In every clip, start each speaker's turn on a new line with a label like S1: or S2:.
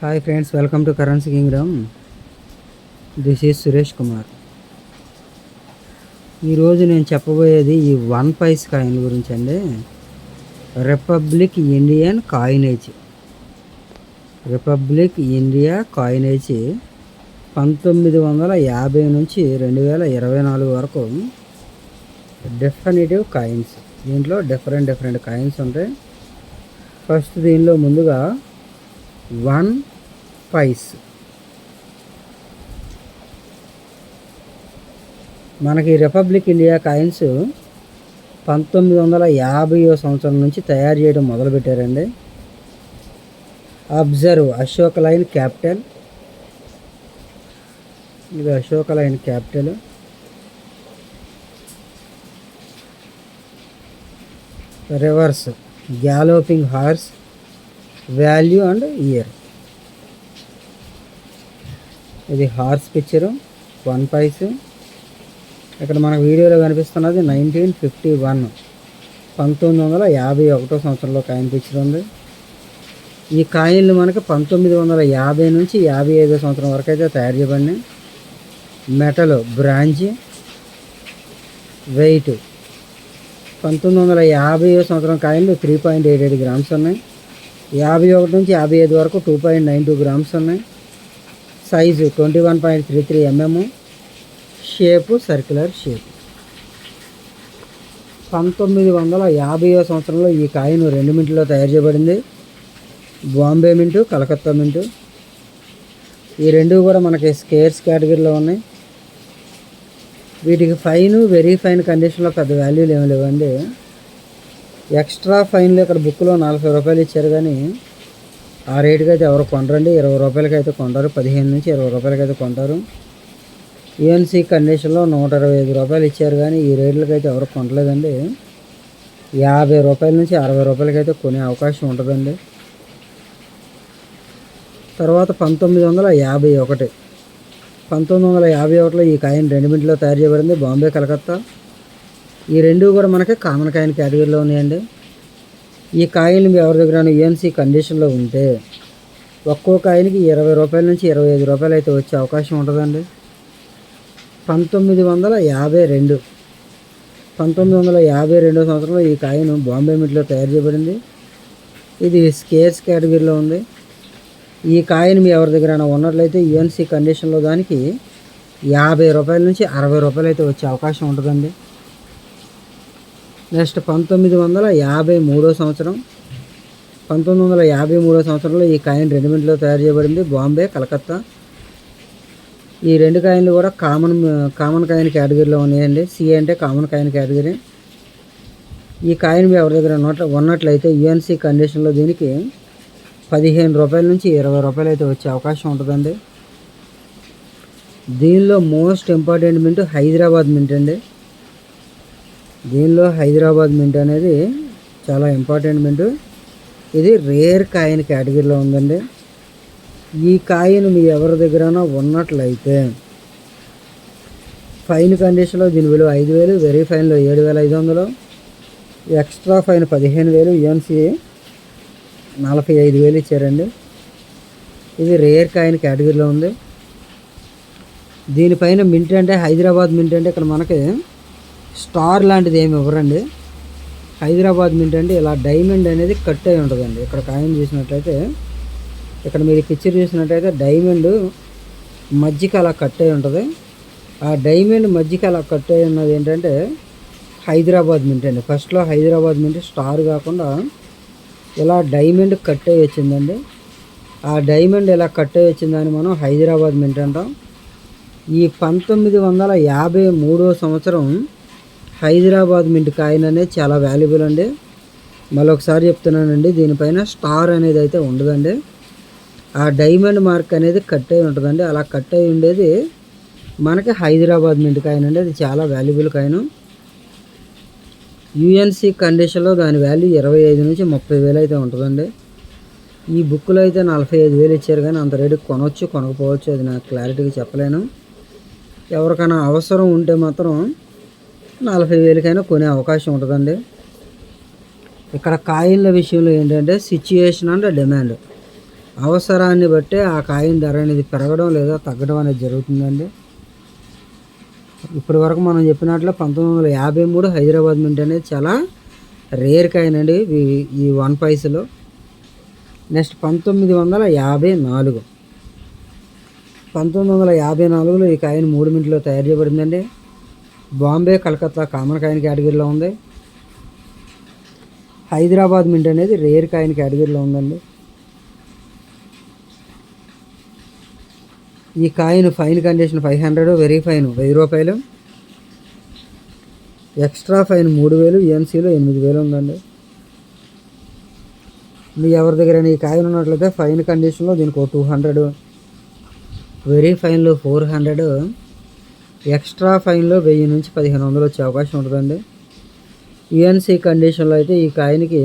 S1: Hi friends welcome to currency kingdom this is Suresh Kumar ఈరోజు నేను చెప్పబోయేది ఈ వన్ పైస్ కాయిన్ గురించి అండి. Republic Indian coinage republic India coinage పంతొమ్మిది వందల యాభై నుంచి రెండు వేల ఇరవై నాలుగు వరకు డెఫినేటివ్ కాయిన్స్ దీంట్లో డిఫరెంట్ డిఫరెంట్ కాయిన్స్ ఉంటాయి. ఫస్ట్ దీనిలో ముందుగా వన్ పైస్. మనకి రిపబ్లిక్ ఇండియా కాయిన్స్ పంతొమ్మిది వందల యాభైవ సంవత్సరం నుంచి తయారు చేయడం మొదలుపెట్టారండి. Observe Ashok lion capital. ఇది Ashoka lion capital. Reverse galloping horse. Value and year ఇది హార్స్ పిక్చరు వన్ పైస్ ఇక్కడ మనకు వీడియోలో కనిపిస్తున్నది నైన్టీన్ ఫిఫ్టీ వన్ పంతొమ్మిది వందల యాభై ఒకటో సంవత్సరంలో కాయిన్ పిక్చర్ ఉంది. ఈ కాయిన్లు మనకు పంతొమ్మిది వందల యాభై నుంచి యాభై ఐదో సంవత్సరం వరకు అయితే తయారు చేయబడినాయి. మెటల్ బ్రాంజ్ వెయిట్ పంతొమ్మిది వందల యాభై సంవత్సరం కాయిన్లు three point eight eight grams ఉన్నాయి. యాభై ఒకటి నుంచి యాభై ఐదు వరకు two point nine two grams ఉన్నాయి. Size twenty one point three three mm shape circular shape పంతొమ్మిది వందల యాభై సంవత్సరంలో ఈ కాయిన్ రెండు మింట్లో తయారు చేయబడింది. బాంబే మింటు కలకత్తా మింటు ఈ రెండు కూడా మనకి స్కేర్స్ కేటగిరీలో ఉన్నాయి. వీటికి ఫైన్ వెరీ ఫైన్ కండిషన్లో పెద్ద వాల్యూలు ఏమి లేవండి. ఎక్స్ట్రా ఫైన్లు ఇక్కడ బుక్లో నలభై రూపాయలు ఇచ్చారు కానీ ఆ రేటుకి అయితే ఎవరు కొనరండి. ఇరవై రూపాయలకి అయితే కొంటారు. పదిహేను నుంచి ఇరవై రూపాయలకి అయితే కొంటారు యూఎన్సీ కండిషన్లో నూట ఇరవై ఐదు రూపాయలు ఇచ్చారు కానీ ఈ రేట్లకి అయితే ఎవరు కొనలేదండి యాభై రూపాయల నుంచి అరవై రూపాయలకి అయితే కొనే అవకాశం ఉంటుందండి. తర్వాత పంతొమ్మిది వందల యాభై ఒకటి. పంతొమ్మిది వందల యాభై ఒకటిలో ఈ కాయిన్ రెండు మింట్లో తయారు చేయబడింది. బాంబే కలకత్తా. ఈ రెండు కూడా మనకి కామన్ కాయిన్ కేటగిరీలో ఉన్నాయండి. ఈ కాయిన్ మీ ఎవరి దగ్గర యూఎన్సీ కండిషన్లో ఉంటే ఒక్కో కాయిన్కి ఇరవై రూపాయల నుంచి ఇరవై ఐదు రూపాయలు అయితే వచ్చే అవకాశం ఉంటుందండి. పంతొమ్మిది వందల యాభై రెండు. పంతొమ్మిది వందల యాభై రెండో సంవత్సరంలో ఈ కాయిన్ బాంబే మిట్లో తయారు చేయబడింది. ఇది స్కేర్స్ కేటగిరీలో ఉంది. ఈ కాయిన్ మీ ఎవరి దగ్గర ఉన్నట్లయితే యూఎన్సీ కండిషన్లో దానికి యాభై రూపాయల నుంచి అరవై రూపాయలు అయితే వచ్చే అవకాశం ఉంటుందండి. నెక్స్ట్ పంతొమ్మిది వందల యాభై మూడో సంవత్సరం. పంతొమ్మిది వందల యాభై మూడో సంవత్సరంలో ఈ కాయిన్ రెండు తయారు చేయబడింది బాంబే కలకత్తా. ఈ రెండు కాయిన్లు కూడా కామన్ కామన్ కాయిన్ కేటగిరీలో ఉన్నాయండి. సి అంటే కామన్ కాయిన్ కేటగిరీ. ఈ కాయిన్ మీ ఎవరి దగ్గర ఉన్నట్లు ఉన్నట్లయితే యుఎన్సి కండిషన్లో దీనికి పదిహేను రూపాయల నుంచి ఇరవై రూపాయలు అయితే వచ్చే అవకాశం ఉంటుందండి. దీనిలో most important mint Hyderabad mint అండి దీనిలో హైదరాబాద్ మింట్ అనేది చాలా ఇంపార్టెంట్ మింట్. ఇది రేర్ కాయిన్ కేటగిరీలో ఉందండి. ఈ కాయిన్ మీ ఎవరి దగ్గర ఉన్నట్లయితే ఫైన్ కండిషన్లో దీని విలువ ఐదు వేలు వెరీ ఫైన్లో ఏడు వేల ఐదు వందలు ఎక్స్ట్రా ఫైన్ పదిహేను వేలు యూఎన్సీ నలభై ఐదు వేలు ఇచ్చారండి. ఇది రేర్ కాయిన్ కేటగిరీలో ఉంది. దీనిపైన మింట్ అంటే హైదరాబాద్ మింట్ అంటే ఇక్కడ మనకి స్టార్ లాంటిది ఏమి ఇవ్వరండి. హైదరాబాద్ మింట్ అంటే ఇలా డైమండ్ అనేది కట్ అయి ఉంటుందండి. ఇక్కడ కాయిన్ చూసినట్లయితే ఇక్కడ మీరు పిక్చర్ చూసినట్టయితే డైమండ్ మధ్యకి అలా కట్ అయి ఉంటుంది. ఆ డైమండ్ మధ్యకి అలా కట్ అయి ఉన్నది ఏంటంటే హైదరాబాద్ మింట్ అండి. ఫస్ట్లో హైదరాబాద్ మింట్ స్టార్ కాకుండా ఇలా డైమండ్ కట్ అయ్యి వచ్చిందండి. ఆ డైమండ్ ఇలా కట్ అయి వచ్చిందని మనం హైదరాబాద్ మింట్ అంటాం. ఈ పంతొమ్మిది వందల యాభై మూడో సంవత్సరం హైదరాబాద్ మింట్ కాయిన్ అనేది చాలా వాల్యుబుల్ అండి. మళ్ళీ ఒకసారి చెప్తున్నానండి దీనిపైన స్టార్ అనేది అయితే ఉండదండి. ఆ డైమండ్ మార్క్ అనేది కట్ అయి ఉంటుందండి. అలా కట్ అయి ఉండేది మనకి హైదరాబాద్ మింట్ కాయిన్ అండి. అది చాలా వాల్యుబుల్ కాయిన్. యుఎన్సి కండిషన్లో దాని వాల్యూ ఇరవై ఐదు నుంచి ముప్పై వేలు అయితే ఉంటుందండి. ఈ బుక్లో అయితే నలభై ఐదు వేలు ఇచ్చారు కానీ అంత రేటుకి కొనవచ్చు కొనకపోవచ్చు అది నాకు క్లారిటీగా చెప్పలేను. ఎవరికైనా అవసరం ఉంటే మాత్రం నలభై వేలకైనా కొనే అవకాశం ఉంటుందండి. ఇక్కడ కాయిన్ల విషయంలో ఏంటంటే సిచ్యుయేషన్ అండ్ డిమాండ్ అవసరాన్ని బట్టే ఆ కాయిన్ ధర అనేది పెరగడం లేదా తగ్గడం అనేది జరుగుతుందండి. ఇప్పటి వరకు మనం చెప్పినట్లు పంతొమ్మిది వందల యాభై మూడు హైదరాబాద్ మింట్ అనేది చాలా రేర్ కాయిన్ అండి ఈ- వన్ పైసలో. నెక్స్ట్ పంతొమ్మిది వందల యాభై నాలుగు. పంతొమ్మిది వందల యాభై నాలుగులో ఈ కాయిన్ మూడు మింట్లో తయారు చేయబడిందండి. బాంబే కలకత్తా కామన్ కాయిన్ కేటగిరీలో ఉంది. హైదరాబాద్ మింట్ అనేది రేర్ కాయిన్ కేటగిరీలో ఉందండి. ఈ coin fine condition five hundred very fine వెయ్యి రూపాయలు. ఎక్స్ట్రా ఫైన్ మూడు వేలు ఈఎన్సీలో ఎనిమిది వేలు ఉందండి. మీ ఎవరి దగ్గర ఈ కాయిన్ ఉన్నట్లయితే ఫైన్ కండిషన్లో దీనికి ఒక టూ హండ్రెడ్ వెరీ ఫైన్లో ఫోర్ హండ్రెడ్ ఎక్స్ట్రా ఫైన్లో వెయ్యి నుంచి పదిహేను వందలు వచ్చే అవకాశం ఉంటుందండి. యుఎన్సీ కండిషన్లో అయితే ఈ కాయిన్కి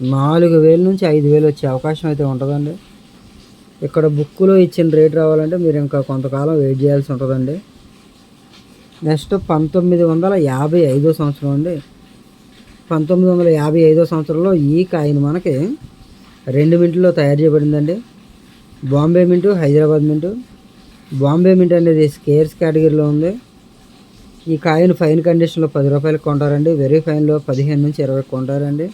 S1: నాలుగు వేల నుంచి ఐదు వేలు వచ్చే అవకాశం అయితే ఉంటుందండి. ఇక్కడ బుక్లో ఇచ్చిన రేట్ రావాలంటే మీరు ఇంకా కొంతకాలం వెయిట్ చేయాల్సి ఉంటుందండి. నెక్స్ట్ పంతొమ్మిది వందల యాభై ఐదో సంవత్సరం అండి. పంతొమ్మిది వందల యాభై ఐదో సంవత్సరంలో ఈ కాయిన్ మనకి రెండు మింట్లో తయారు చేయబడిందండి. Bombay mint Hyderabad mint Bombay mint అనేది స్కేర్స్ కేటగిరీలో ఉంది. ఈ కాయను ఫైన్ కండిషన్లో పది రూపాయలకు కొంటారండి. వెరీ ఫైన్లో పదిహేను నుంచి ఇరవై కొంటారండి.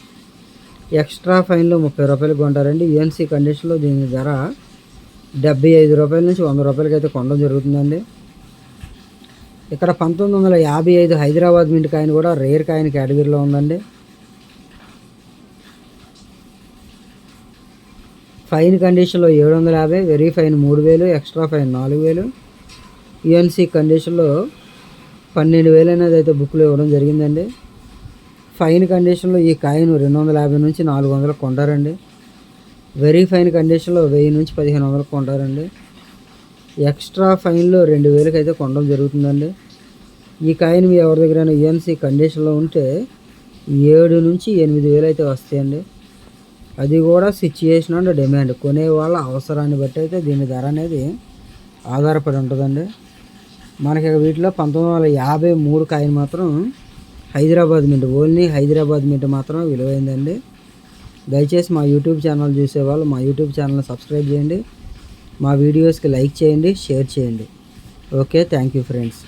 S1: ఎక్స్ట్రా ఫైన్లో ముప్పై రూపాయలకు కొంటారండి. యూఎన్సీ కండిషన్లో దీని ధర డెబ్బై ఐదు రూపాయల నుంచి వంద రూపాయలకి అయితే కొనడం జరుగుతుందండి. ఇక్కడ పంతొమ్మిది వందల యాభై ఐదు హైదరాబాద్ మింట్ కాయను కూడా రేర్ కాయిన్ కేటగిరీలో ఉందండి. ఫైన్ కండిషన్లో ఏడు వందల యాభై వెరీ ఫైన్ మూడు వేలు ఎక్స్ట్రా ఫైన్ నాలుగు వేలు యుఎన్సీ కండిషన్లో పన్నెండు వేలు అనేది అయితే బుక్లో ఇవ్వడం జరిగిందండి. ఫైన్ కండిషన్లో ఈ కాయిన్ రెండు వందల యాభై నుంచి నాలుగు వందలు కొంటారండి. వెరీ ఫైన్ కండిషన్లో వెయ్యి నుంచి పదిహేను వందలు కొంటారండి. ఎక్స్ట్రా ఫైన్లో రెండు వేలకి అయితే కొనడం జరుగుతుందండి. ఈ కాయిన్ మీ ఎవరి దగ్గర యుఎన్సీ కండిషన్లో ఉంటే ఏడు నుంచి ఎనిమిది వేలు అయితే వస్తాయండి. అది కూడా సిచ్యుయేషన్ అండ్ డిమాండ్ కొనే వాళ్ళ అవసరాన్ని బట్టి అయితే దీని ధర అనేది ఆధారపడి ఉంటుందండి. మనకి వీటిలో పంతొమ్మిది వందల యాభై మూడు కాయిన్ మాత్రం Hyderabad mint only Hyderabad mint మాత్రం విలువైందండి. దయచేసి మా యూట్యూబ్ ఛానల్ చూసేవాళ్ళు మా యూట్యూబ్ ఛానల్ని సబ్స్క్రైబ్ చేయండి. మా వీడియోస్కి లైక్ చేయండి షేర్ చేయండి. Okay thank you friends